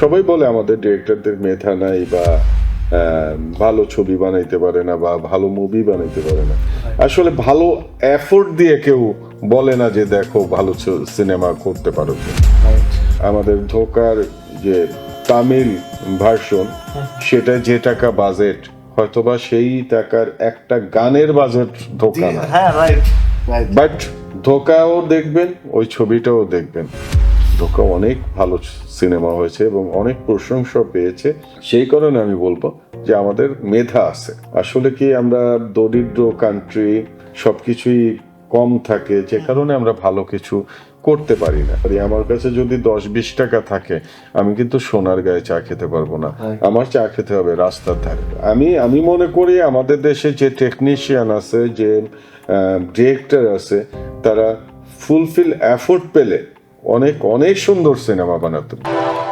সবাই বলে আমাদের ডিরেক্টরদের মেধা নাই বা ভালো ছবি বানাইতে পারে না বা ভালো মুভি বানাইতে পারে না। আসলে ভালো এফোর্ট দিয়ে কেউ বলে না যে দেখো ভালো সিনেমা করতে পারো আমাদের ধোকার যে তামিল ভার্সন সেটা যে টাকা বাজেট হয়তোবা সেই টাকার একটা গানের বাজেট ধোকা না। হ্যাঁ বাট ধোকাও দেখবেন ওই ছবিটাও দেখবেন। ধোকা অনেক ভালো সিনেমা হয়েছে এবং অনেক প্রশংসা পেয়েছে। সেই কারণে আমি বলব যে আমাদের মেধা আছে। আসলে কি আমরা দরিদ্র কান্ট্রি সবকিছুই কম থাকে যে কারণে আমরা ভালো কিছু করতে পারি না। আমার কাছে যদি দশ বিশ টাকা থাকে আমি কিন্তু সোনার গায়ে চা খেতে পারব না। আমার চা খেতে হবে রাস্তার ধারে আমি আমি মনে করি আমাদের দেশে যে টেকনিশিয়ান আছে যে ডিরেক্টর আছে তারা ফুলফিল এফোর্ট পেলে অনেক অনেক সুন্দর সিনেমা বানাতে পারে।